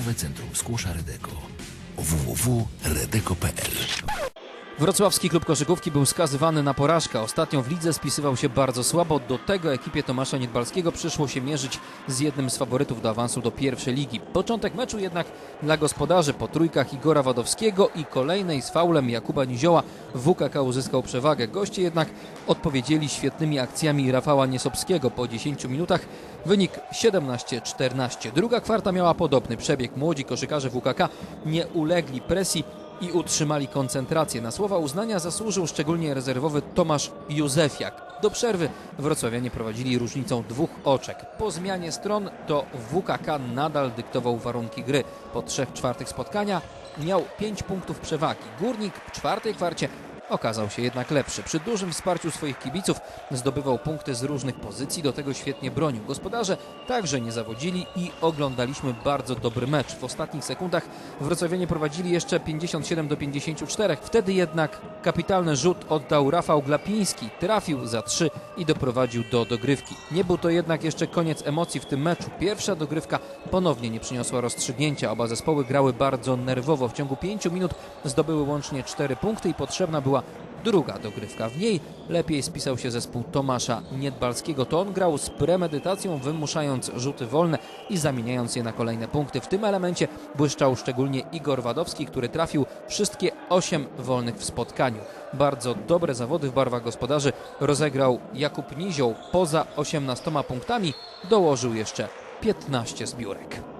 Nowe Centrum Skłosza Redeko. Www.redeko.pl Wrocławski klub koszykówki był skazywany na porażkę. Ostatnio w lidze spisywał się bardzo słabo. Do tego ekipie Tomasza Niedbalskiego przyszło się mierzyć z jednym z faworytów do awansu do pierwszej ligi. Początek meczu jednak dla gospodarzy po trójkach Igora Wadowskiego i kolejnej z faulem Jakuba Nizioła WKK uzyskał przewagę. Goście jednak odpowiedzieli świetnymi akcjami Rafała Niesobskiego. Po 10 minutach wynik 17-14. Druga kwarta miała podobny przebieg. Młodzi koszykarze WKK nie ulegli presji i utrzymali koncentrację. Na słowa uznania zasłużył szczególnie rezerwowy Tomasz Józefiak. Do przerwy wrocławianie prowadzili różnicą dwóch oczek. Po zmianie stron to WKK nadal dyktował warunki gry. Po trzech czwartych spotkania miał pięć punktów przewagi. Górnik w czwartej kwarcie okazał się jednak lepszy. Przy dużym wsparciu swoich kibiców zdobywał punkty z różnych pozycji, do tego świetnie bronił. Gospodarze także nie zawodzili i oglądaliśmy bardzo dobry mecz. W ostatnich sekundach wrocławianie prowadzili jeszcze 57 do 54. Wtedy jednak kapitalny rzut oddał Rafał Glapiński. Trafił za 3 i doprowadził do dogrywki. Nie był to jednak jeszcze koniec emocji w tym meczu. Pierwsza dogrywka ponownie nie przyniosła rozstrzygnięcia. Oba zespoły grały bardzo nerwowo. W ciągu 5 minut zdobyły łącznie 4 punkty i potrzebna była druga dogrywka. W niej lepiej spisał się zespół Tomasza Niedbalskiego. To on grał z premedytacją, wymuszając rzuty wolne i zamieniając je na kolejne punkty. W tym elemencie błyszczał szczególnie Igor Wadowski, który trafił wszystkie 8 wolnych w spotkaniu. Bardzo dobre zawody w barwach gospodarzy rozegrał Jakub Nizioł. Poza 18 punktami dołożył jeszcze 15 zbiórek.